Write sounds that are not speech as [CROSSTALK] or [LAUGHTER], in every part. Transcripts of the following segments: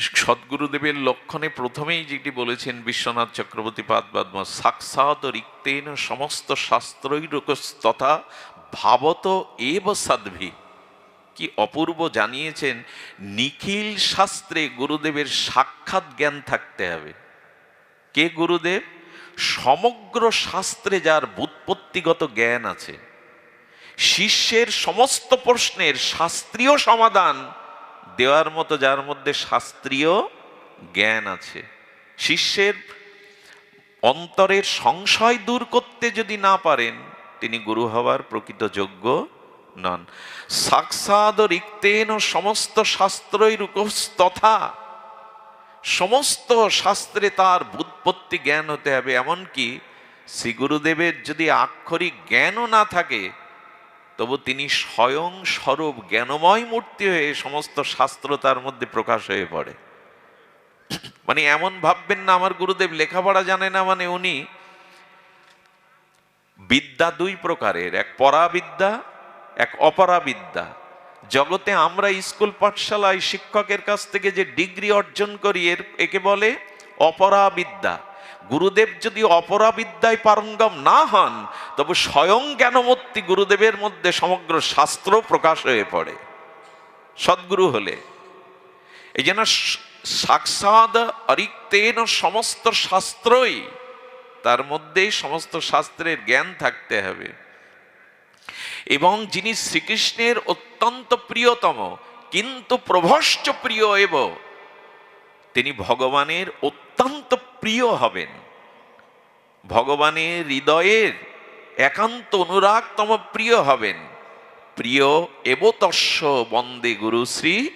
সদ্গুরুদেবের লক্ষণে প্রথমেই যেটি বলেছেন বিশ্বনাথ চক্রবর্তী পাদবাদ্ম সাক্ষাৎ রিক্তেন সমস্ত শাস্ত্রই তথা ভাবত এব সাধ্বী। কি অপূর্ব জানিয়েছেন, নিখিল শাস্ত্রে গুরুদেবের সাক্ষাৎ জ্ঞান থাকতে হবে। কে গুরুদেব? সমগ্র শাস্ত্রে যার বুৎপত্তিগত জ্ঞান আছে, শিষ্যের সমস্ত প্রশ্নের শাস্ত্রীয় সমাধান দেওয়ার মতো যার মধ্যে শাস্ত্রীয় জ্ঞান আছে। শিষ্যের অন্তরের সংশয় দূর করতে যদি না পারেন, তিনি গুরু হওয়ার প্রকৃত যোগ্য নন। সাক্ষাৎ রিক্তেন সমস্ত শাস্ত্রই তথা সমস্ত শাস্ত্রে তার বুৎপত্তি জ্ঞান হতে হবে। এমনকি শ্রী গুরুদেবের যদি আক্ষরিক জ্ঞানও না থাকে তবু তিনি স্বয়ং স্বরূপ জ্ঞানময় মূর্তি হয়ে সমস্ত শাস্ত্র তার মধ্যে প্রকাশ হয়ে পড়ে। মানে এমন ভাববেন না, আমার গুরুদেব লেখাপড়া জানে না মানে উনি বিদ্যা দুই প্রকারের, এক পরাবিদ্যা, এক অপরাবিদ্যা। জগতে আমরা স্কুল পাঠশালায় শিক্ষকের কাছ থেকে যে ডিগ্রি অর্জন করি, এর, একে বলে অপরাবিদ্যা। গুরুদেব যদি অপরাবিদ্যায় পারঙ্গম না হন, তবে স্বয়ং জ্ঞানমূর্তি গুরুদেবের মধ্যে সমগ্র শাস্ত্র প্রকাশ হয়ে পড়ে। সদ্গুরু হলে। এই জন্য সাক্ষাৎ অরিক্তেন সমস্ত শাস্ত্রই, তার মধ্যেই সমস্ত শাস্ত্রের জ্ঞান থাকতে হবে। এবং যিনি শ্রীকৃষ্ণের অত্যন্ত প্রিয়তম, কিন্তু প্রভশ্চ প্রিয় এব, তিনি ভগবানের অত্যন্ত প্রিয় হবেন। ভগবানের হৃদয়ের একান্ত অনুরাগতম প্রিয় হবেন। প্রিয় এবতস্য বন্দে গুরু শ্রী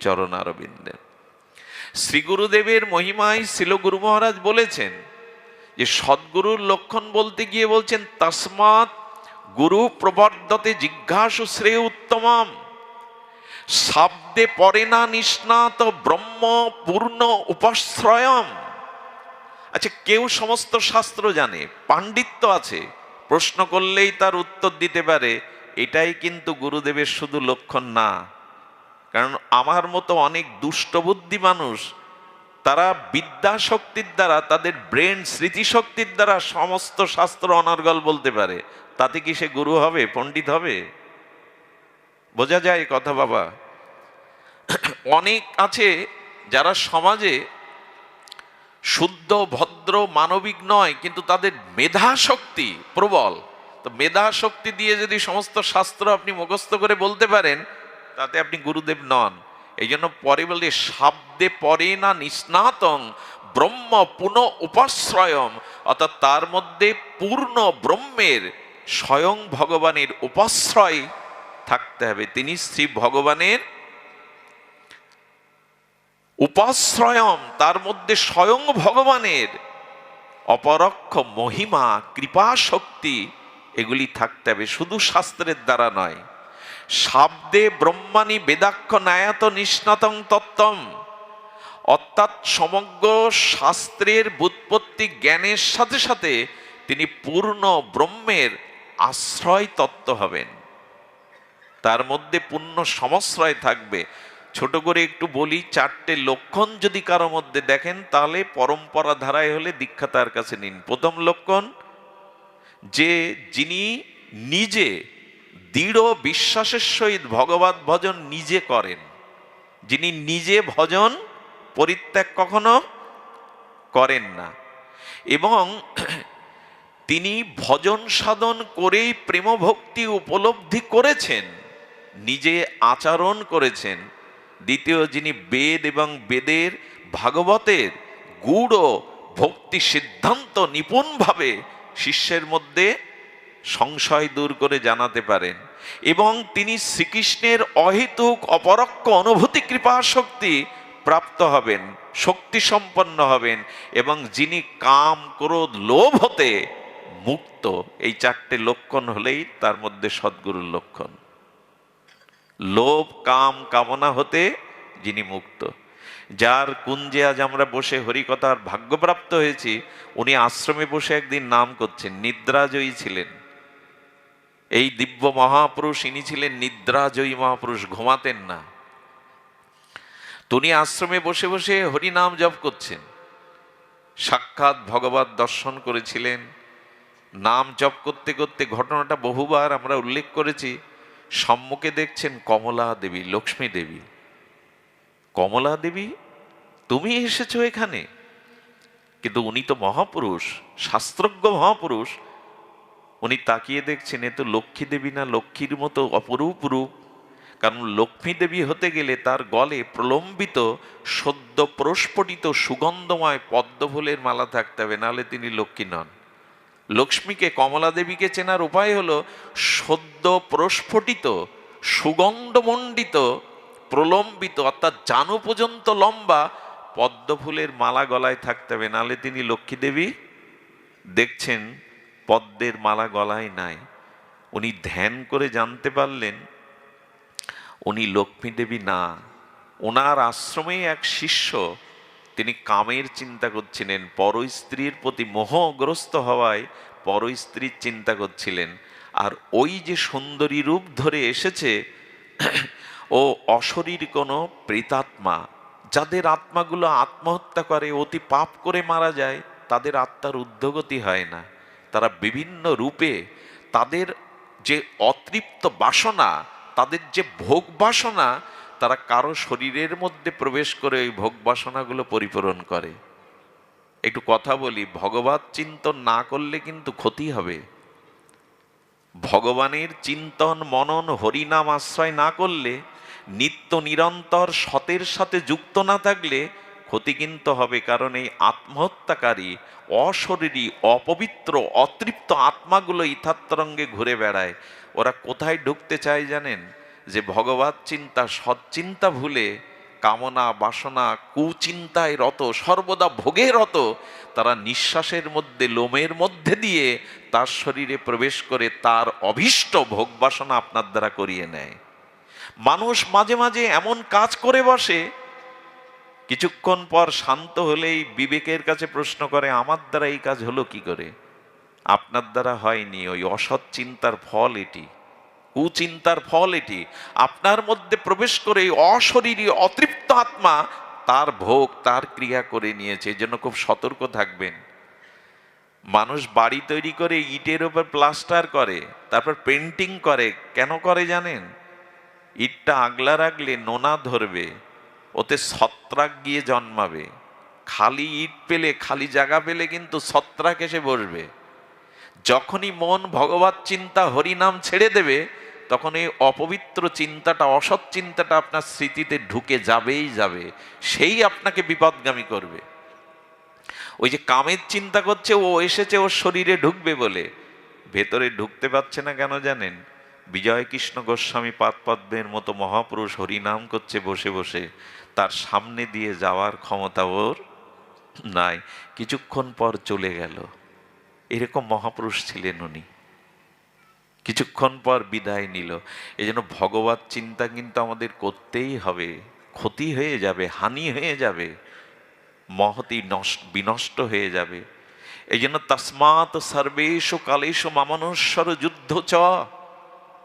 চরণারবিন্দের শ্রী গুরুদেবের মহিমায় শিল গুরু মহারাজ বলেছেন যে, সদ্গুরুর লক্ষণ বলতে গিয়ে বলছেন, তসমাৎ গুরু প্রবর্ধতে জিজ্ঞাসু শ্রেয় উত্তমাম। শব্দে পরে না নিষ্ণাত ব্রহ্ম পূর্ণ উপাশ্রয়ম। আচ্ছা কেউ সমস্ত শাস্ত্র জানে, পাণ্ডিত্য আছে, প্রশ্ন করলেই তার উত্তর দিতে পারে, এটাই কিন্তু গুরুদেবের শুধু লক্ষণ না। কারণ আমার মতো অনেক দুষ্টবুদ্ধি মানুষ, তারা বিদ্যা শক্তির দ্বারা, তাদের ব্রেন স্মৃতিশক্তির দ্বারা সমস্ত শাস্ত্র অনর্গল বলতে পারে। তাতে কি সে গুরু হবে, পণ্ডিত হবে? বোঝা যায় কথা, বাবা। অনেক আছে যারা সমাজে শুদ্ধ, ভদ্র, মানবিক নয়, কিন্তু তাদের মেধা শক্তি প্রবল। তো মেধা শক্তি দিয়ে যদি সমস্ত শাস্ত্র আপনি মুখস্থ করে বলতে পারেন, তাতে আপনি গুরুদেব নন। এই জন্য পরে বলে শাব্দে পরে না নিষ্ণাতং ব্রহ্ম পুনঃ উপাশ্রয়ম অর্থাৎ তার মধ্যে পূর্ণ ব্রহ্মের স্বয়ং ভগবানের উপাশ্রয় থাকতে হবে। তিনি শ্রী ভগবানের উপাশ্রয়ম, তার মধ্যে স্বয়ং ভগবানের অপরক্ষ মহিমা কৃপা শক্তি এগুলি থাকতে হবে। শুধু শাস্ত্রের দ্বারা নয়। শাব্দে ব্রহ্মাণী বেদাক্ষ নায়াত নিষ্ণাতং তত্ত্বম। অর্থাৎ সমগ্র শাস্ত্রের বুৎপত্তি জ্ঞানের সাথে সাথে তিনি পূর্ণ ব্রহ্মের আশ্রয় তত্ত্ব হবেন। তার মধ্যে পূর্ণ সমশ্রয় থাকবে। ছোট করে একটু বলি, চারটে লক্ষণ যদি কারও মধ্যে দেখেন, তাহলে পরম্পরা ধারায় হলে দীক্ষা তার কাছে নিন। প্রথম লক্ষণ, যে যিনি নিজে দৃঢ় বিশ্বাসের সহিত ভগবত ভজন নিজে করেন, যিনি নিজে ভজন পরিত্যাগ কখনো করেন না, এবং [CLEARS THROAT] তিনি ভজন সাধন করেই প্রেমভক্তি উপলব্ধি করেছেন, নিজে আচরণ করেছেন দ্বিতীয় যিনি বেদ এবং বেদের ভাগবতের গূঢ় ভক্তি সিদ্ধান্ত নিপুণভাবে শিষ্যের মধ্যে সংশয় দূর করে জানাতে পারেন এবং তিনি শ্রীকৃষ্ণের অহেতুক অপরক্ষ অনুভূতি কৃপা শক্তি প্রাপ্ত হবেন শক্তি সম্পন্ন হবেন এবং যিনি কাম, ক্রোধ, লোভ হতে মুক্ত। এই চারটে লক্ষণ হলেই তার মধ্যে সদ্গুরুর লক্ষণ। লোভ, কাম, কামনা হতে যিনি মুক্ত। যার কুঞ্জে আজ আমরা বসে হরিকথার ভাগ্যপ্রাপ্ত হয়েছি, উনি আশ্রমে বসে একদিন নাম করছেন, নিদ্রাজয়ী ছিলেন। এই দিব্য মহাপুরুষ, ইনি ছিলেন নিদ্রাজয়ী মহাপুরুষ, ঘুমাতেন না। তো তুমি আশ্রমে বসে বসে হরিনাম জপ করছেন। সাক্ষাৎ ভগবত দর্শন করেছিলেন। নাম জপ করতে করতে ঘটনাটা বহুবার আমরা উল্লেখ করেছি। সম্মুখে দেখছেন কমলা দেবী, লক্ষ্মী দেবী। কমলা দেবী, তুমি এসেছ এখানে? কিন্তু উনি তো মহাপুরুষ, শাস্ত্রজ্ঞ মহাপুরুষ। উনি তাকিয়ে দেখছেন, এ তো লক্ষ্মী দেবী না, লক্ষ্মীর মতো অপরূপ রূপ। কারণ লক্ষ্মী দেবী হতে গেলে তার গলে প্রলম্বিত, সদ্য প্রস্ফুটিত, সুগন্ধময় পদ্মফুলের মালা থাকতে হবে, নাহলে তিনি লক্ষ্মী নন। লক্ষ্মীকে কমলা দেবীকে চেনার উপায় হলো সদ্য প্রস্ফুটিত, সুগন্ধমণ্ডিত, প্রলম্বিত, অর্থাৎ জানু পর্যন্ত লম্বা পদ্মফুলের মালা গলায় থাকতে হবে। নাহলে তিনি লক্ষ্মী দেবী দেখছেন পদ্মের মালা গলায় নাই। উনি ধ্যান করে জানতে পারলেন, উনি লক্ষ্মী দেবী না। ওনার আশ্রমে এক শিষ্য তিনি কামের চিন্তা করছিলেন পর স্ত্রীর প্রতি মোহগ্রস্ত হওয়ায় পর স্ত্রীর চিন্তা করছিলেন। আর ওই যে সুন্দরী রূপ ধরে এসেছে, ও অশরীর কোনো প্রেতাত্মা, যাদের আত্মাগুলো আত্মহত্যা করে, অতি পাপ করে মারা যায়, তাদের আত্মার উদ্যোগতি হয় না। তারা বিভিন্ন রূপে তাদের যে অতৃপ্ত বাসনা, তাদের যে ভোগ বাসনা তারা কারও শরীরের মধ্যে প্রবেশ করে ওই ভোগ বাসনাগুলো পরিপূরণ করে। একটু কথা বলি, ভগবত চিন্তন না করলে কিন্তু ক্ষতি হবে। ভগবানের চিন্তন, মনন, হরিনাম আশ্রয় না করলে, নিত্য নিরন্তর সতের সাথে যুক্ত না থাকলে ক্ষতি কিন্তু হবে, কারণ এই আত্মহত্যাকারী অশরীরী, অপবিত্র, অতৃপ্ত আত্মাগুলো ইথাত্তরঙ্গে ঘুরে বেড়ায়। ওরা কোথায় ঢুকতে চায় জানেন? যে ভগবত চিন্তা সৎচিন্তা ভুলে, কামনা, বাসনা, কুচিন্তায় রত, সর্বদা ভোগে রত, তারা নিঃশ্বাসের মধ্যে, লোমের মধ্যে দিয়ে তার শরীরে প্রবেশ করে তার অভীষ্ট ভোগ বাসনা আপনার দ্বারা করিয়ে নেয়। মানুষ মাঝে মাঝে এমন কাজ করে বসে, কিছুক্ষণ পর শান্ত হলেই বিবেকের কাছে প্রশ্ন করে, আমার দ্বারা এই কাজ হলো কি করে? আপনার দ্বারা হয়নি, ওই অসৎ চিন্তার ফল এটি। কুচিন্তার ফল এটি। আপনার মধ্যে প্রবেশ করে অশরীরী, অতৃপ্ত আত্মা তার ভোগ, তার ক্রিয়া করে নিয়েছে, এই জন্য খুব সতর্ক থাকবেন। মানুষ বাড়ি তৈরি করে ইটের ওপর প্লাস্টার করে, তারপর পেন্টিং করে, কেন করে জানেন? ইটটা আগলা রাখলে নোনা ধরবে, ওতে ছত্রাক গিয়ে জন্মাবে। খালি ইট পেলে, খালি জায়গা পেলে কিন্তু ছত্রাক এসে বসবে। যখনই মন ভগবত চিন্তা হরিনাম ছেড়ে দেবে তখন এই অপবিত্র চিন্তাটা, অসৎ চিন্তাটা আপনার স্মৃতিতে ঢুকে যাবেই যাবে। সেই আপনাকে বিপদগামী করবে। ওই যে কামের চিন্তা করছে, ও এসেছে, ওর শরীরে ঢুকবে বলে। ভেতরে ঢুকতে পারছে না কেন জানেন? বিজয় কৃষ্ণ গোস্বামী পাদপদ্মের মতো মহাপুরুষ হরিনাম করছে বসে বসে। তার সামনে দিয়ে যাওয়ার ক্ষমতা ওর নাই। কিছুক্ষণ পর চলে গেল। এরকম মহাপুরুষ ছিলেন উনি। কিছুক্ষণ পর বিদায় নিল। এই জন্য ভগবত চিন্তা কিন্তু আমাদের করতেই হবে। ক্ষতি হয়ে যাবে, হানি হয়ে যাবে, মহতি নষ্ট, বিনষ্ট হয়ে যাবে। এই জন্য তসমাত সর্বেশু কালেশু মামনুশ্বর যুদ্ধ চ।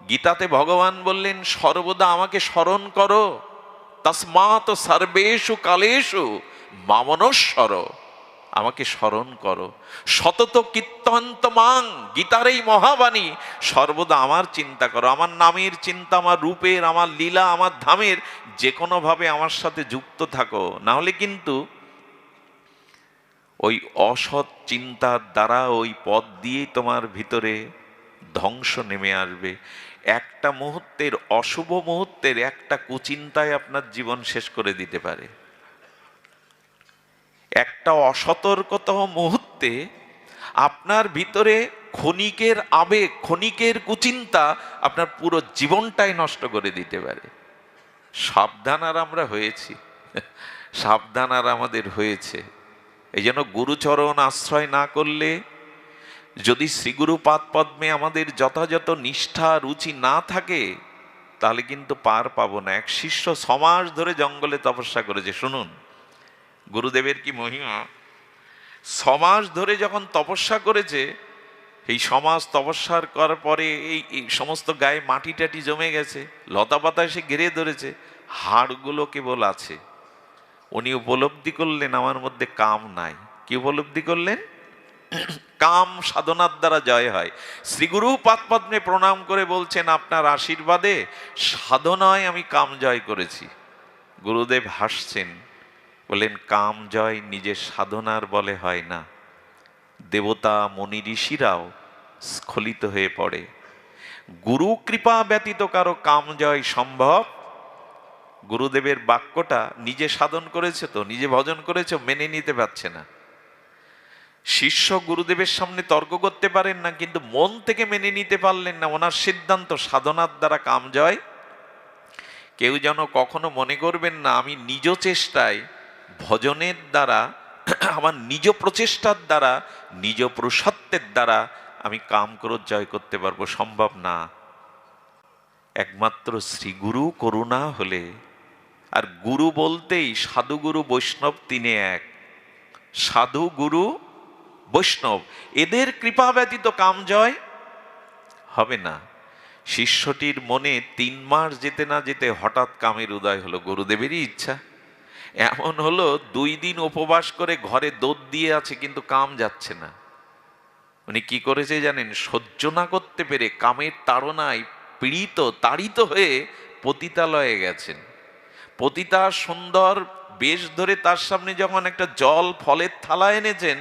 গীতাতে ভগবান বললেন, সর্বদা আমাকে স্মরণ করো। তসমাত সর্বেশু কালেশু মামনস্বর আমাকে স্মরণ করো। সতত কীর্তন্ত মাং গীতার এই মহাবাণী, সর্বদা আমার চিন্তা করো। আমার নামের চিন্তা, আমার রূপের, আমার লীলা, আমার ধামের যে কোনোভাবে আমার সাথে যুক্ত থাকো। না হলে কিন্তু ওই অসৎ চিন্তার দ্বারা ওই পথ দিয়েই তোমার ভিতরে ধ্বংস নেমে আসবে। একটা মুহূর্তের, অশুভ মুহূর্তের একটা কুচিন্তায় আপনার জীবন শেষ করে দিতে পারে। একটা অসতর্কতম মুহূর্তে আপনার ভিতরে ক্ষণিকের আবেগ, ক্ষণিকের কুচিন্তা আপনার পুরো জীবনটাই নষ্ট করে দিতে পারে। সাবধান আর আমরা হয়েছি। সাবধান আর আমাদের হয়েছে। এই জন্য গুরুচরণ আশ্রয় না করলে যদি শ্রীগুরু পাদ পদ্মে আমাদের যথাযথ নিষ্ঠা, রুচি না থাকে, তাহলে কিন্তু পার পাবো না। এক শিষ্য সমাজ ধরে জঙ্গলে তপস্যা করেছে। শুনুন। গুরুদেবের কি মহিমা? সমাজ ধরে যখন তপস্যা করেছে, এই সমাজ তপস্যার করার পরে এই সমস্ত গায়ে মাটি টাটি জমে গেছে, লতা পাতা এসে ঘিরে ধরেছে, হাড়গুলো কেবল আছে। উনি উপলব্ধি করলেন, আমার মধ্যে কাম নাই। কি উপলব্ধি করলেন? কাম সাধনার দ্বারা জয় হয়। শ্রীগুরু পাদপদ্মে প্রণাম করে বলছেন, আপনার আশীর্বাদে সাধনায় আমি কাম জয় করেছি। গুরুদেব হাসছেন। বললেন কাম জয় নিজের সাধনার বলে হয় না। দেবতা, মনি, ঋষিরাও স্খলিত হয়ে পড়ে। গুরু কৃপা ব্যতীত কারও কাম জয় সম্ভব? গুরুদেবের বাক্যটা নিজে সাধন করেছে তো, নিজে ভজন করেছে, মেনে নিতে পারছে না। শিষ্য গুরুদেবের সামনে তর্ক করতে পারেন না, কিন্তু মন থেকে মেনে নিতে পারলেন না। ওনার সিদ্ধান্ত সাধনার দ্বারা কাম জয়। কেউ যেন কখনো মনে করবেন না, আমি নিজ চেষ্টায় ভজনের দ্বারা, আমার নিজ প্রচেষ্টার দ্বারা, নিজ প্রসত্বের দ্বারা আমি কাম ক্রোধ জয় করতে পারব, সম্ভব না। একমাত্র শ্রীগুরু করুণা হলে, আর গুরু বলতেই সাধু গুরু বৈষ্ণব তিনে এক। সাধু গুরু বৈষ্ণব, এদের কৃপা ব্যতীত কাম জয় হবে না। শিষ্যটির মনে তিন মাস যেতে না যেতে হঠাৎ কামের উদয় হলো, গুরুদেবেরই ইচ্ছা। এমন হলো দুই দিন উপবাস করে ঘরে দোধ দিয়ে আছে, কিন্তু কাম যাচ্ছে না। উনি কি করেছে জানেন? সহ্য না করতে পেরে কামের তাড়নায় পীড়িত, তাড়িত হয়ে পতিতালয়ে গেছেন। পতিতা সুন্দর বেশ ধরে তার সামনে যখন একটা জল ফলের থালা এনেছেন,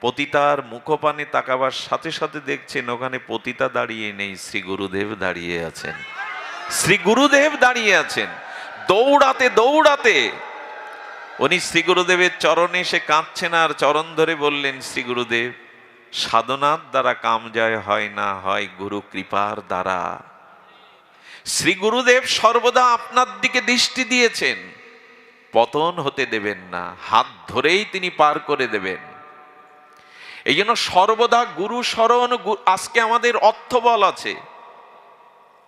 পতিতার মুখপানে তাকাবার সাথে সাথে দেখছেন ওখানে পতিতা দাঁড়িয়ে নেই, শ্রী গুরুদেব দাঁড়িয়ে আছেন। শ্রী গুরুদেব দাঁড়িয়ে আছেন। দৌড়াতে দৌড়াতে উনি শ্রী গুরুদেবের চরণে সে কাঁদছেন আর চরণ ধরে বললেন শ্রী গুরুদেব সাধনার দ্বারা কাম জয় হয় না হয় গুরু কৃপার দ্বারা। শ্রী গুরুদেব সর্বদা আপনার দিকে দৃষ্টি দিয়েছেন। পতন হতে দেবেন না, হাত ধরেই তিনি পার করে দেবেন। এই জন্য সর্বদা গুরু স্মরণ আজকে আমাদের অর্থ বল আছে।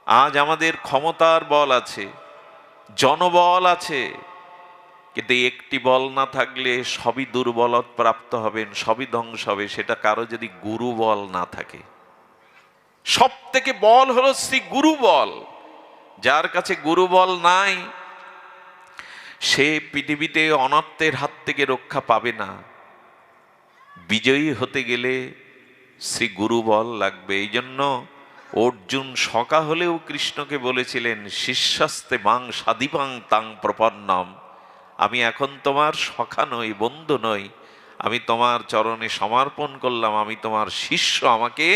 আজ আমাদের ক্ষমতার বল আছে। জনবল আছে। কিন্তু একটি বল না থাকলে সবই দুর্বলত প্রাপ্ত হবেন, সবই ধ্বংস হবে, সেটা কারও যদি গুরু বল না থাকে। সব থেকে বল হলো শ্রী গুরু বল। যার কাছে গুরু বল নাই, সে পৃথিবীতে অনর্থের হাত থেকে রক্ষা পাবে না। বিজয়ী হতে গেলে শ্রী গুরু বল লাগবে। এই জন্য অর্জুন সকা হলেও কৃষ্ণকে বলেছিলেন, শিষ্যাস্তে বাং সাদিপাং তাং প্রপন্নম। আমি এখন তোমার সখা নই, বন্ধু নই। আমি তোমার চরণে সমর্পণ করলাম, আমি তোমার শিষ্য, আমাকে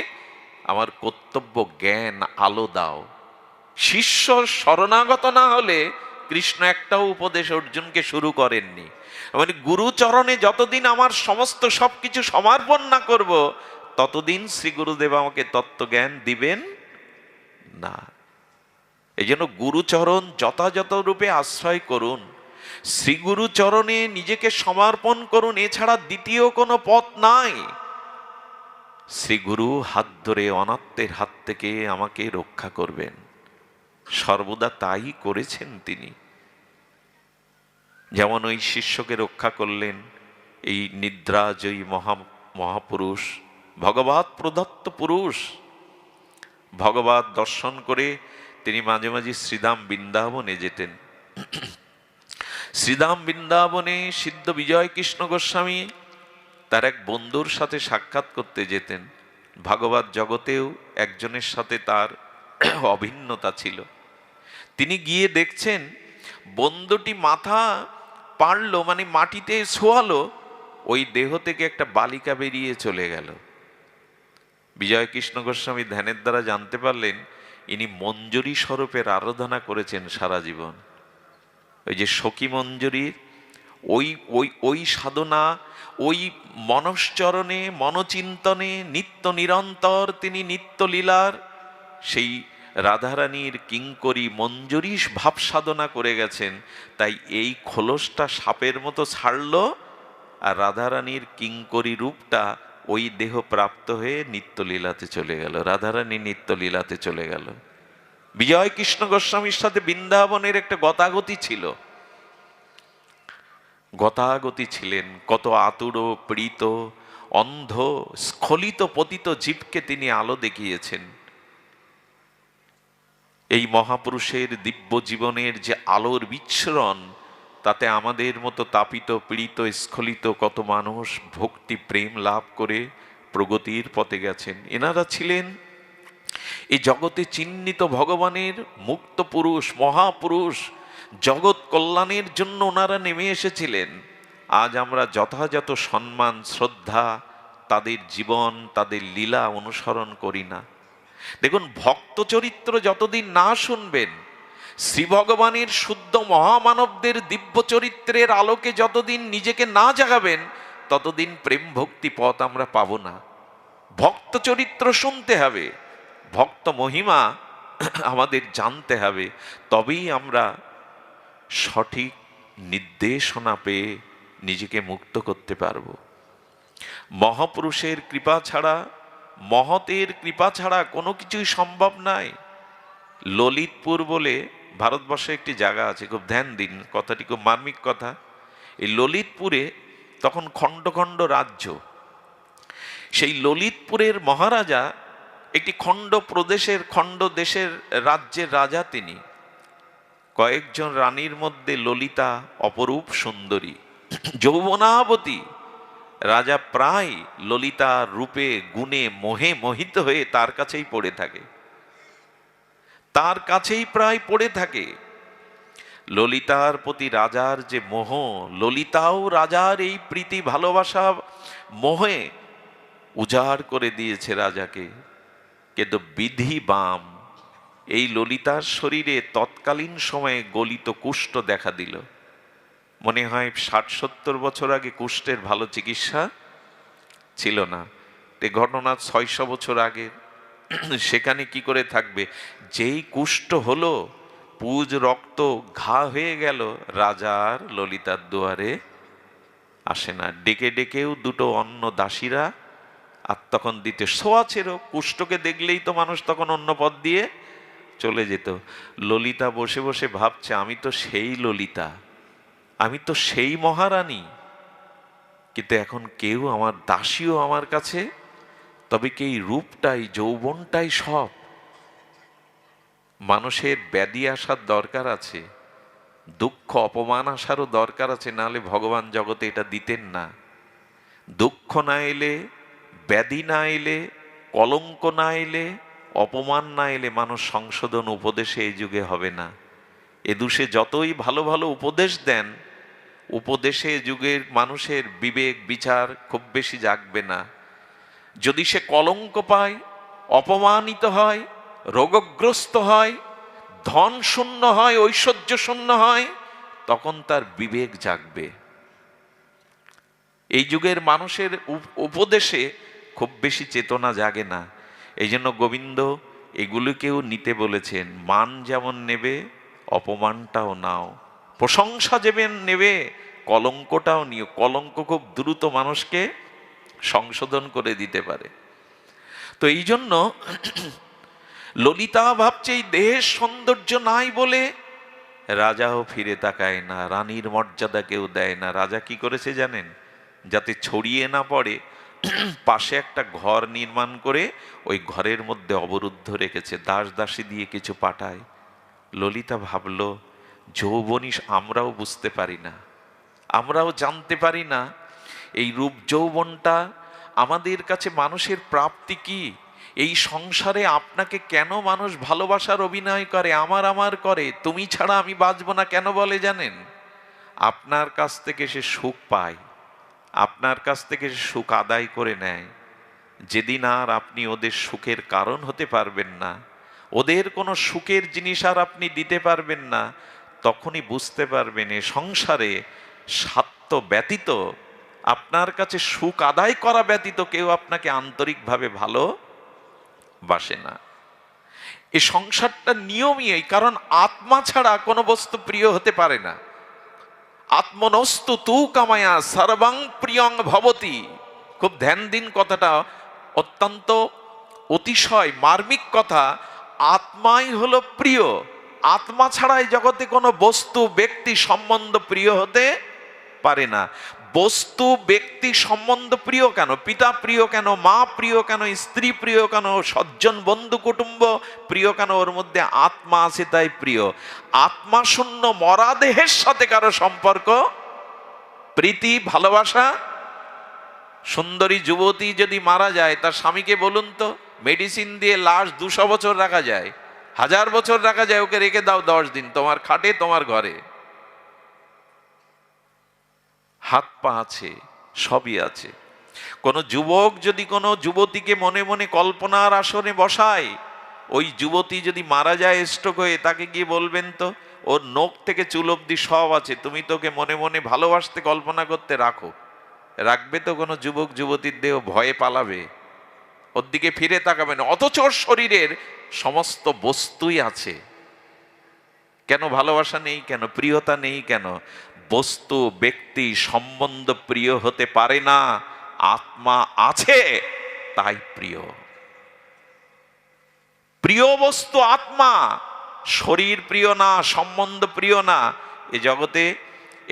আমার কর্তব্য, জ্ঞান, আলো দাও। শিষ্য শরণাগত না হলে কৃষ্ণ একটাও উপদেশ অর্জুনকে শুরু করেননি। মানে গুরুচরণে যতদিন আমার সমস্ত সবকিছু সমর্পণ না করব, ততদিন শ্রী গুরুদেব আমাকে তত্ত্বজ্ঞান দিবেন না। এই জন্য গুরুচরণ যথাযথ রূপে আশ্রয় করুন। শ্রী গুরুচরণে নিজেকে সমর্পণ করুন, এছাড়া দ্বিতীয় কোনো পথ নাই। শ্রী গুরু হাত ধরে অনাত্মের হাত থেকে আমাকে রক্ষা করবেন। সর্বদা তাই করেছেন তিনি। যেমন ওই শিষ্যকে রক্ষা করলেন, এই নিদ্রাজয়ী মহা, মহাপুরুষ, ভগবত প্রদত্ত পুরুষ। ভগবত দর্শন করে তিনি মাঝে মাঝে শ্রীধাম বৃন্দাবনে যেতেন। শ্রীধাম বৃন্দাবনে সিদ্ধ বিজয় কৃষ্ণ গোস্বামী তার এক বন্ধুর সাথে সাক্ষাৎ করতে যেতেন। ভাগবত জগতেও একজনের সাথে তার অভিন্নতা ছিল। তিনি গিয়ে দেখছেন, বন্ধুটি মাথা পারল মানে মাটিতে শোয়ালো, ওই দেহ থেকে একটা বালিকা বেরিয়ে চলে গেল। বিজয় কৃষ্ণ গোস্বামী ধ্যানের দ্বারা জানতে পারলেন, ইনি মঞ্জুরি স্বরূপের আরাধনা করেছেন সারা জীবন। ওই যে সখী মঞ্জুরির, ওই ওই ওই সাধনা, ওই মনশ্চরণে, মনচিন্তনে নিত্য নিরন্তর তিনি নিত্য লীলার, সেই রাধারানীর কিঙ্করি মঞ্জুরি ভাব সাধনা করে গেছেন। তাই এই খোলসটা সাপের মতো ছাড়ল আর রাধারানীর কিঙ্করি রূপটা ওই দেহ প্রাপ্ত হয়ে নিত্যলীলাতে চলে গেল। রাধারানী নিত্যলীলাতে চলে গেল। বিজয় কৃষ্ণ গোস্বামীর সাথে বৃন্দাবনের একটা গতাগতি ছিল। গতাগতি ছিলেন, কত আতুর, প্রীত, অন্ধ, স্খলিত, পতিত জীবকে তিনি আলো দেখিয়েছেন। এই মহাপুরুষের দিব্য জীবনের যে আলোর বিচ্ছরণ, তাতে আমাদের মতো তাপিত পীড়িত স্খলিত কত মানুষ ভক্তি, প্রেম লাভ করে প্রগতির পথে গেছেন। এনারা ছিলেন এই জগতে চিহ্নিত ভগবানের মুক্ত পুরুষ, মহাপুরুষ, জগৎ কল্যাণের জন্য ওনারা নেমে এসেছিলেন। আজ আমরা যথাযথ সম্মান, শ্রদ্ধা, তাদের জীবন, তাদের লীলা অনুসরণ করি না। দেখুন, ভক্ত চরিত্র যতদিন না শুনবেন, শ্রী ভগবানের শুদ্ধ মহামানবদের দিব্য চরিত্রের আলোকে যতদিন নিজেকে না জাগাবেন, ততদিন প্রেম ভক্তি পথ আমরা পাব না। ভক্ত চরিত্র শুনতে হবে। ভক্ত মহিমা আমাদের জানতে হবে, তবেই আমরা সঠিক নির্দেশনা পেয়ে নিজেকে মুক্ত করতে পারব। মহাপুরুষের কৃপা ছাড়া, মহতের কৃপা ছাড়া কোনো কিছুই সম্ভব নয় ললিতপুর বলে ভারতবর্ষে একটি জায়গা আছে, খুব ধ্যান দিন, কথাটি খুব মার্মিক কথা। এই ললিতপুরে তখন খণ্ড খণ্ড রাজ্য। সেই ললিতপুরের মহারাজা একটি খণ্ড প্রদেশের, খণ্ড দেশের রাজ্যের রাজা তিনি। কয়েকজন রানীর মধ্যে ললিতা অপরূপ সুন্দরী। যৌবনাবতী রাজা প্রায় ললিতার রূপে, গুণে, মোহে মোহিত হয়ে তার কাছেই পড়ে থাকে। তার কাছেই প্রায় পড়ে থাকে। ললিতার প্রতি রাজার যে মোহ, ললিতাও রাজার এই প্রীতি ভালোবাসা, মোহে উজাড় করে দিয়েছে রাজাকে। কিন্তু বিধি বাম। এই ললিতার শরীরে তৎকালীন সময়ে গলিত কুষ্ঠ দেখা দিল। মনে হয় ষাট সত্তর বছর আগে কুষ্ঠের ভালো চিকিৎসা ছিল না। এ ঘটনা ছয়শো বছর আগে। সেখানে কি করে থাকবে? যেই কুষ্ঠ হলো, পুজ রক্ত ঘা হয়ে গেল, রাজার ললিতার দুয়ারে আসে না। ডেকে ডেকেও দুটো অন্য দাসীরা আর তখন দিতে সোয়াছেরও কুষ্ঠকে দেখলেই তো মানুষ তখন অন্য পথ দিয়ে চলে যেত। ললিতা বসে বসে ভাবছে, আমি তো সেই ললিতা, আমি তো সেই মহারানী। কিন্তু এখন কেউ আমার দাসীও আমার কাছে, তবে কি এই রূপটাই, যৌবনটাই সব? মানুষের ব্যাধি আসার দরকার আছে, দুঃখ, অপমান আসারও দরকার আছে নাহলে ভগবান জগতে এটা দিতেন না। দুঃখ না এলে ব্যাধি না এলে, কলঙ্ক না এলে, অপমান না এলে মানুষ সংশোধন উপদেশে এই যুগে হবে না। এ দুষে যতই ভালো ভালো উপদেশ দেন, উপদেশে যুগের মানুষের বিবেক, বিচার খুব বেশি জাগবে না। যদি সে কলঙ্ক পায়, অপমানিত হয়, রোগগ্রস্ত হয়, ধন শূন্য হয়, ঐশ্বর্য শূন্য হয়, তখন তার বিবেক জাগবে। এই যুগের মানুষের উপদেশে খুব বেশি চেতনা জাগে না। এই জন্য গোবিন্দ এগুলোকেও নিতে বলেছেন, মান যেমন নেবে, অপমানটাও নাও। প্রশংসা যেমন নেবে, কলঙ্কটাও নিও। কলঙ্ক খুব দ্রুত মানুষকে সংশোধন করে দিতে পারে। তো এই জন্য ললিতা ভাবছে, এই দেহের সৌন্দর্য নাই বলে রাজাও ফিরে তাকায় না, রানীর মর্যাদা কেউ দেয় না। রাজা কি করেছে জানেন? যাতে ছড়িয়ে না পড়ে পাশে একটা ঘর নির্মাণ করে ওই ঘরের মধ্যে অবরুদ্ধ রেখেছে, দাস দাসী দিয়ে কিছু পাঠায়। ললিতা ভাবল, যৌবনী আমরাও বুঝতে পারি না, আমরাও জানতে পারি না, এই রূপ যৌবনটা আমাদের কাছে মানুষের প্রাপ্তি কি? এই সংসারে আপনাকে কেন মানুষ ভালোবাসার অভিনয় করে, আমার আমার করে? তুমি ছাড়া আমি বাঁচব না কেন বলে জানেন? আপনার কাছ থেকে সে সুখ পায়। আপনার কাছ থেকে সুখ আদায় করে নেয়, যেদিন আর আপনি ওদের সুখের কারণ হতে পারবেন না, ওদের কোনো সুখের জিনিস আর আপনি দিতে পারবেন না, তখনই বুঝতে পারবেন এ সংসারে স্বার্থ ব্যতীত, আপনার কাছে সুখ আদায় করা ব্যতীত কেউ আপনাকে আন্তরিকভাবে ভালো বাসে না। এই সংসারটা নিয়মই এই, কারণ আত্মা ছাড়া কোনো বস্তু প্রিয় হতে পারে না। আত্মনস্তু তু কামায়া সর্বাং প্রিয়ং ভবতি। খুব ধ্যান দিন কথাটা, অত্যন্ত অতিশয় মার্মিক কথা। আত্মাই হলো প্রিয়। আত্মা ছাড়াই জগতে কোনো বস্তু, ব্যক্তি, সম্বন্ধ প্রিয় হতে পারে না। বস্তু, ব্যক্তি, সম্বন্ধ প্রিয় কেন? পিতা প্রিয় কেন? মা প্রিয় কেন? স্ত্রী প্রিয় কেন? সজ্জন, বন্ধু, কুটুম্ব প্রিয় কেন? ওর মধ্যে আত্মা আছে তাই প্রিয়। আত্মা শূন্য, মরা দেহের সাথে কারও সম্পর্ক? প্রীতি, ভালোবাসা? সুন্দরী যুবতী যদি মারা যায়, তার স্বামীকে বলুন তো, মেডিসিন দিয়ে লাশ দুশো বছর রাখা যায়, হাজার বছর রাখা যায়, ওকে রেখে দাও দশ দিন, তোমার খাটে, তোমার ঘরে। হাত পা আছে, সবই আছে। কোনো যুবক যদি কোনো যুবতীকে মনে মনে কল্পনার আসনে বসায়, ওই যুবতী যদি মারা যায় স্ট্রোক হয়ে, তাকে গিয়ে বলবেন তো, ওর নখ থেকে চুল অব্দি সব আছে, তুমি তোকে মনে মনে ভালোবাসতে, কল্পনা করতে রাখো। রাখবে তো কোনো যুবক যুবতীর দেহ, ভয়ে পালাবে। ওর দিকে ফিরে তাকাবে না, অথচ শরীরের সমস্ত বস্তুই আছে। কেন ভালোবাসা নেই, কেন প্রিয়তা নেই, কেন বস্তু, ব্যক্তি, সম্বন্ধ প্রিয় হতে পারে না, আত্মা আছে, তাই প্রিয়। প্রিয় বস্তু আত্মা, শরীর প্রিয় না, সম্বন্ধ প্রিয় না, এ জগতে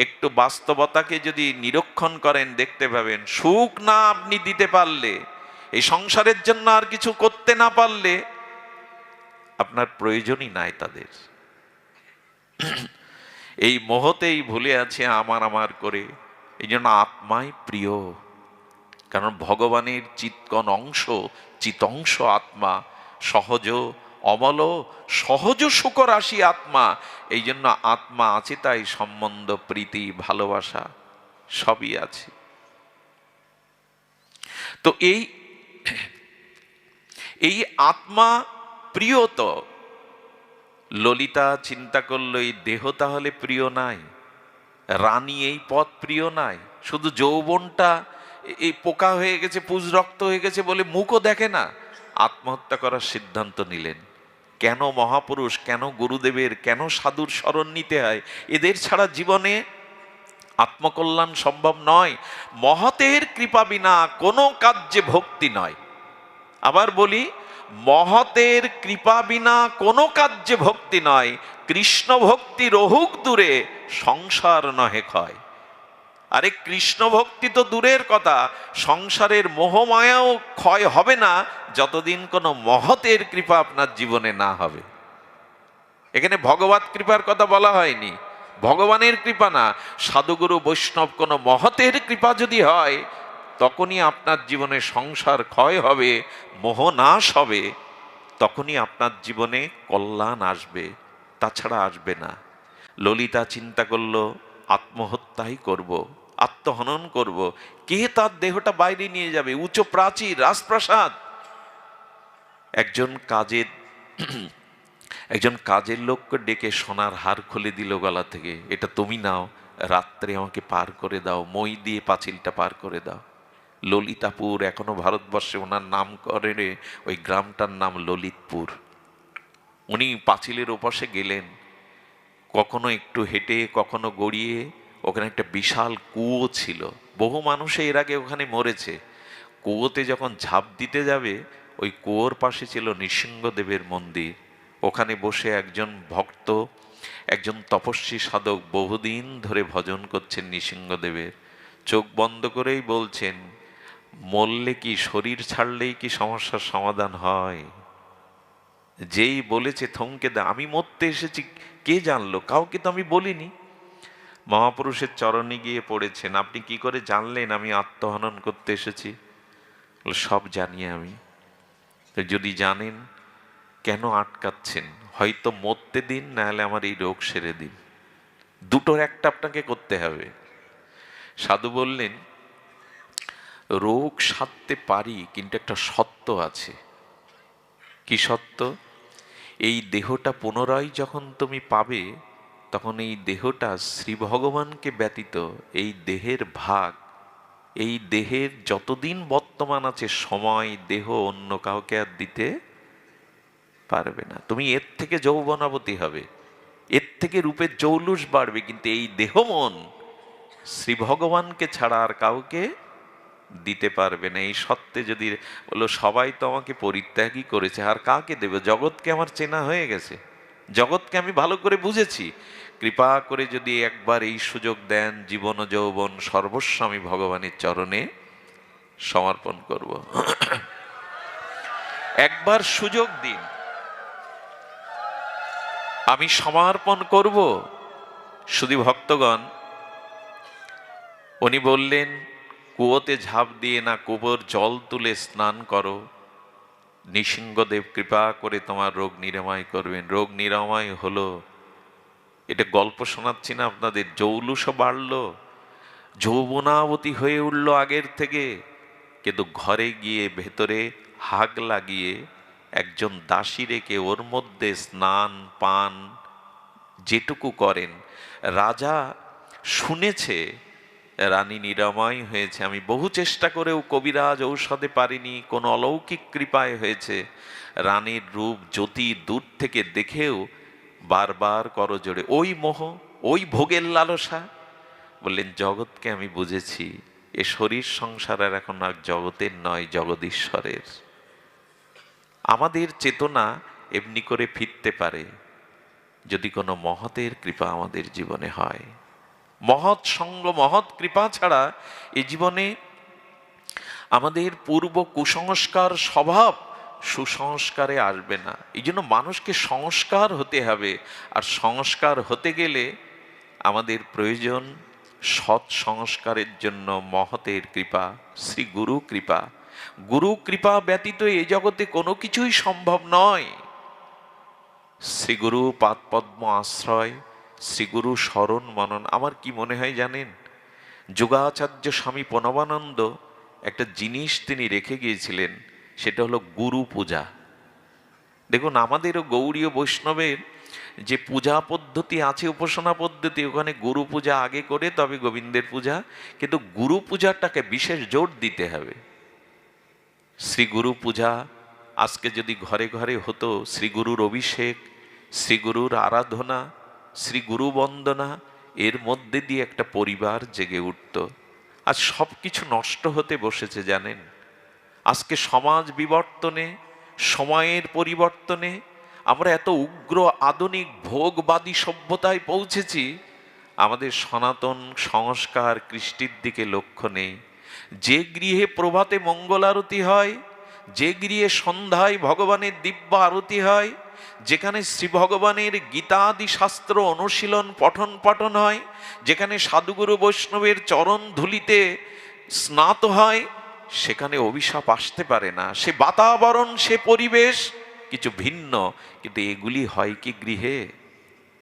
একটু বাস্তবতাকে যদি নিরীক্ষণ করেন, দেখতে পাবেন, সুখ না আপনি দিতে পারলে, এই সংসারের জন্য আর কিছু করতে না পারলে, আপনার প্রয়োজনই নাই তাদের। এই মোহতেই ভুলে আছে আমার আমার করে। এই জন্য আত্মাই প্রিয়। কারণ ভগবানের চিৎকন অংশ, চিতংশ আত্মা, সহজ অমল সহজ সুকর আসি আত্মা। এই জন্য আত্মা আছে তাই সম্বন্ধ, প্রীতি, ভালোবাসা সবই আছে। তো এই এই আত্মা প্রিয় তো ললিতা চিন্তা করল, এই দেহ তাহলে প্রিয় নাই? রানী এই পথ প্রিয় নাই? শুধু যৌবনটা এই পোকা হয়ে গেছে, পুজ রক্ত হয়ে গেছে বলে মুখও দেখে না? আত্মহত্যা করার সিদ্ধান্ত নিলেন। কেন মহাপুরুষ, কেন গুরুদেবের, কেন সাধুর স্মরণ নিতে হয়? এদের ছাড়া জীবনে আত্মকল্যাণ সম্ভব নয়। মহতের কৃপা বিনা কোনো কার্যে ভক্তি নয়। আবার বলি মহতের কৃপা বিনা কোনো কার্যে ভক্তি নয় কৃষ্ণ ভক্তি রহুক দূরে, সংসার নহে ক্ষয়। আরে কৃষ্ণ ভক্তি তো দূরের কথা, সংসারের মোহমায়াও ক্ষয় হবে না, যতদিন কোনো মহতের কৃপা আপনার জীবনে না হবে। এখানে ভগবত কৃপার কথা বলা হয়নি। ভগবানের কৃপা না, সাধুগুরু বৈষ্ণব কোনো মহতের কৃপা যদি হয় তখনই আপনার জীবনে সংসার ক্ষয় হবে মোহনাশ হবে, তখনই আপনার জীবনে কল্যাণ আসবে, তাছাড়া আসবে না ললিতা চিন্তা করল, আত্মহত্যাই করব। আত্মহনন করব। কে তার দেহটা বাইরে নিয়ে যাবে উঁচু প্রাচীর, রাজপ্রাসাদ একজন কাজের একজন কাজের লোককে ডেকে সোনার হার খুলে দিল গলা থেকে, এটা তুমি নাও, রাত্রে আমাকে পার করে দাও, মই দিয়ে পাঁচিলটা পার করে দাও ললিতাপুর, এখনও ভারতবর্ষে ওনার নাম করে ওই গ্রামটার নাম ললিতপুর। উনি পাঁচিলের ওপাশে গেলেন, কখনো একটু হেঁটে, কখনো গড়িয়ে, ওখানে একটা বিশাল কুয়ো ছিল। বহু মানুষ এর আগে ওখানে মরেছে। কুয়োতে যখন ঝাঁপ দিতে যাবে, ওই কুয়োর পাশে ছিল নৃসিংহদেবের মন্দির। ওখানে বসে একজন ভক্ত, একজন তপস্বী সাধক বহুদিন ধরে ভজন করছেন নৃসিংহদেবের। চোখ বন্ধ করেই বলছেন মরলে কি, শরীর ছাড়লেই কি সমস্যার সমাধান হয়? যেই বলেছে থমকে দা, আমি মরতে এসেছি, কে জানলো? কাউকে তো আমি বলিনি। মহাপুরুষের চরণে গিয়ে পড়েছেন, আপনি কি করে জানলেন আমি আত্মহনন করতে এসেছি? সব জানি আমি। যদি জানেন, কেন আটকাচ্ছেন? হয়তো মরতে দিন নাহলে আমার এই রোগ সেরে দিন। দুটোর একটা আপনাকে করতে হবে। সাধু বললেন রোগ সারতে পারি কিন্তু একটা সত্য আছে। কি সত্য? এই দেহটা পুনরায় যখন তুমি পাবে, তখন এই দেহটা শ্রী ভগবানকে ব্যতীত এই দেহের ভাগ, এই দেহের যতদিন বর্তমান আছে সময়, দেহ অন্য কাউকে আর দিতে পারবে না। তুমি এর থেকে যৌবনাবতী হবে। এর থেকে রূপের জৌলুস বাড়বে, কিন্তু এই দেহ মন শ্রী ভগবানকে ছাড়া আর কাউকে দিতে পারবে না। এই সত্ত্বে যদি বলো, সবাই তো আমাকে পরিত্যাগই করেছে, আর কাকে দেবে? জগৎকে আমার চেনা হয়ে গেছে। জগৎকে আমি ভালো করে বুঝেছি। কৃপা করে যদি একবার এই সুযোগ দেন, জীবন যৌবন সর্বস্ব আমি ভগবানের চরণে সমর্পণ করব। একবার সুযোগ দিন। আমি সমর্পণ করব। শুধু ভক্তগণ, উনি বললেন কুয়োতে ঝাঁপ দিয়ে না কুয়োর জল তুলে স্নান করো। নৃসিংহদেব কৃপা করে তোমার রোগ নিরাময় করবেন। রোগ নিরাময় হলো, এটা গল্প শোনাচ্ছি না আপনাদের, জৌলুসও বাড়লো, যৌবনাবতী হয়ে উঠল আগের থেকে, কিন্তু ঘরে গিয়ে ভেতরে হাগ লাগিয়ে একজন দাসী রেখে ওর মধ্যে স্নান, পান যেটুকু করেন। রাজা শুনেছে রানী নিরাময় হয়েছে। আমি বহু চেষ্টা করেও কবিরাজ ঔষধে পারিনি, কোনো অলৌকিক কৃপায় হয়েছে। রানীর রূপ জ্যোতি দূর থেকে দেখেও বারবার করজোড়ে, ওই মোহ, ওই ভোগের লালসা? বললেন, জগৎকে আমি বুঝেছি, এ শরীর সংসার আর এখন আর জগতের নয়, জগদীশ্বরের। আমাদের চেতনা এমনি করে ফিরতে পারে, যদি কোনো মহতের কৃপা আমাদের জীবনে হয়। মহৎ সঙ্গ, মহৎ কৃপা ছাড়া এ জীবনে আমাদের পূর্ব কুসংস্কার স্বভাব সুসংস্কারে আসবে না। এই জন্য মানুষকে সংস্কার হতে হবে। আর সংস্কার হতে গেলে আমাদের প্রয়োজন সৎ সংস্কারের জন্য মহতের কৃপা, শ্রী গুরু কৃপা। গুরু কৃপা ব্যতীত এই জগতে কোনো কিছুই সম্ভব নয়। শ্রীগুরু পাদপদ্ম আশ্রয় শ্রীগুরু স্মরণ মনন, আমার কি মনে হয় জানেন? যোগাচার্য স্বামী প্রণবানন্দ একটা জিনিস তিনি রেখে গিয়েছিলেন, সেটা হলো গুরু পূজা। দেখুন, আমাদেরও গৌড়ীয় বৈষ্ণবের যে পূজা পদ্ধতি আছে, উপাসনা পদ্ধতি, ওখানে গুরু পূজা আগে করে তবে গোবিন্দের পূজা, কিন্তু গুরু পূজাটাকে বিশেষ জোর দিতে হবে। শ্রী গুরু পূজা আজকে যদি ঘরে ঘরে হতো শ্রী গুরুর অভিষেক শ্রী গুরুর আরাধনা শ্রী গুরু বন্দনা এর মধ্যে দিয়ে একটা পরিবার জেগে উঠত। আজ সব কিছু নষ্ট হতে বসেছে, জানেন? আজকে সমাজ বিবর্তনে, সময়ের পরিবর্তনে আমরা এত উগ্র, আধুনিক, ভোগবাদী সভ্যতায় পৌঁছেছি, আমাদের সনাতন সংস্কার কৃষ্টির দিকে লক্ষ্য নেই। যে গৃহে প্রভাতে মঙ্গল আরতি হয়, যে গৃহে সন্ধ্যায় ভগবানের দিব্য আরতি হয় যেখানে শ্রী ভগবানের গীতাদি শাস্ত্র অনুশীলন পঠন পাঠন হয়, যেখানে সাধুগুরু বৈষ্ণবের চরণ ধুলিতে স্নাত হয়, সেখানে অভিশাপ আসতে পারে না। সে বাতাবরণ, সে পরিবেশ, কিছু ভিন্ন। কিন্তু এগুলি হয় কি গৃহে?